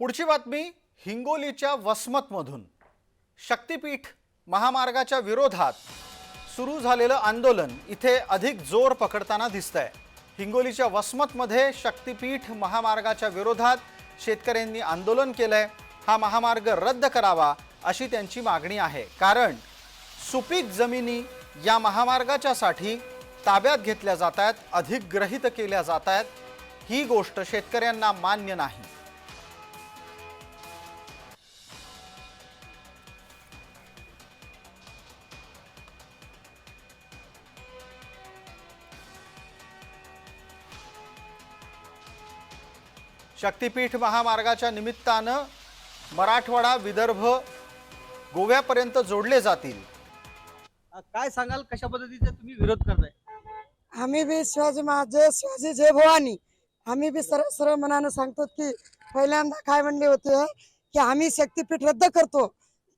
पुढची बातमी हिंगोलीच्या वसमतमधून. शक्तिपीठ महामार्गाच्या विरोधात सुरू झालेलं आंदोलन इथे अधिक जोर पकडताना दिसतंय. हिंगोलीच्या वसमतमध्ये शक्तिपीठ महामार्गाच्या विरोधात शेतकऱ्यांनी आंदोलन केलंय. हा महामार्ग रद्द करावा अशी त्यांची मागणी आहे. कारण सुपीक जमिनी या महामार्गाच्यासाठी ताब्यात घेतल्या जात आहेत अधिक ग्रहित केल्या जात आहेत ही गोष्ट शेतकऱ्यांना मान्य नाही. शक्तिपीठ महामार्गाच्या निमित्तानं मराठवाडा विदर्भ गोव्यापर्यंत जोडले जातील. काय सांगाल कशा पद्धतीचा तुम्ही विरोध करताय? आम्ही बी शिवाजी महाराज शिवाजी जय भवानी. आम्ही बी सरळ सरळ मनानं सांगतो की पहिल्यांदा काय म्हणले होते की आम्ही शक्तीपीठ रद्द करतो.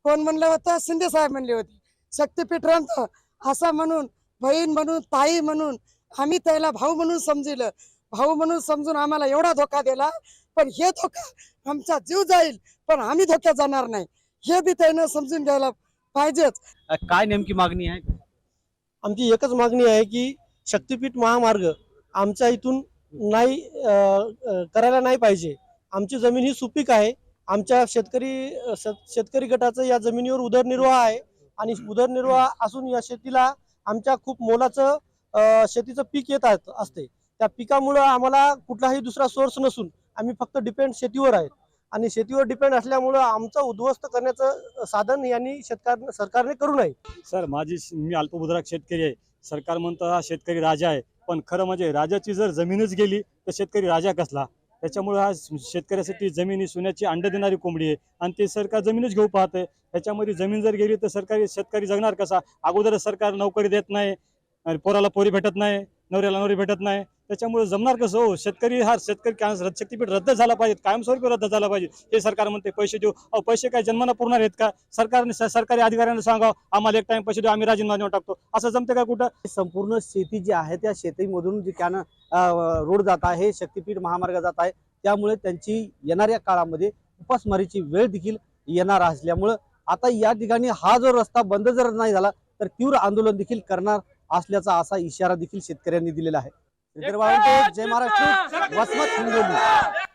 कोण म्हणलं होतं? शिंदे साहेब म्हणले होते. शक्तीपीठ रद्द. असं म्हणून बहीण म्हणून ताई म्हणून आम्ही त्याला भाऊ म्हणून समजिलं. भाऊ म्हणून समजून आम्हाला एवढा धोका दिला पण हे धोका आमचा जीव जाईल पण आम्ही धोक्यात जाणार नाही. हे बी त्यानं समजून घ्यायला पाहिजेच. काय नेमकी मागणी आहे? आमची एकच मागणी आहे की शक्तीपीठ महामार्ग आमच्या इथून नाही करायला नाही पाहिजे. आमची जमीन ही सुपीक आहे. आमच्या शेतकरी शेतकरी गटाचं या जमिनीवर उदरनिर्वाह आहे आणि उदरनिर्वाह असून या शेतीला आमच्या खूप मोलाचं अ, शेतीचं पीक येत असते. त्या पिकामुळं आम्हाला कुठलाही दुसरा सोर्स नसून आम्ही फक्त डिपेंड शेतीवर आहेत. आणि शेतीवर डिपेंड असल्यामुळं आमचं उद्ध्वस्त करण्याचं साधन यांनी शेतकार सरकारने करू नये. सर माझी मी अल्पभूधारक शेतकरी आहे. सरकार म्हणतं हा शेतकरी राजा आहे. पण खरं म्हणजे राजाची जर जमीनच गेली तर शेतकरी राजा कसला? त्याच्यामुळे हा शेतकऱ्यासाठी जमीन ही सोन्याची अंड देणारी कोंबडी आहे. आणि ते सरकार जमीनच घेऊ पाहतंय. त्याच्यामध्ये जमीन जर गेली तर सरकारी शेतकरी जगणार कसा? अगोदर सरकार नोकरी देत नाही. पोराला पोरी भेटत नाही. नवऱ्याला नवरी भेटत नाही. त्याच्यामुळे जमणार कसं हो? शेतकरी हा शेतकरी शक्तीपीठ रद्द झाला पाहिजे कायमस्वरूपी रद्द झाला पाहिजे हे सरकार म्हणते पैसे देऊ. अहो पैसे काय जन्माला पुरणार आहेत का? सरकारने सरकारी अधिकाऱ्यांना सांगावं आम्हाला एक टाइम पैसे देऊ आम्ही राजीनामा देऊन टाकतो. असं जमते का कुठं? संपूर्ण शेती जी आहे त्या शेतीमधून जी कॅन रोड जात आहे शक्तीपीठ महामार्ग जात आहे त्यामुळे त्यांची येणाऱ्या काळामध्ये उपासमारीची वेळ देखील येणार असल्यामुळं आता या ठिकाणी हा जो रस्ता बंद जर नाही झाला तर तीव्र आंदोलन देखील करणार असल्याचा असा इशारा देखील शेतकऱ्यांनी दिलेला आहे. जय महाराष्ट्र. वसमत हिंगोली.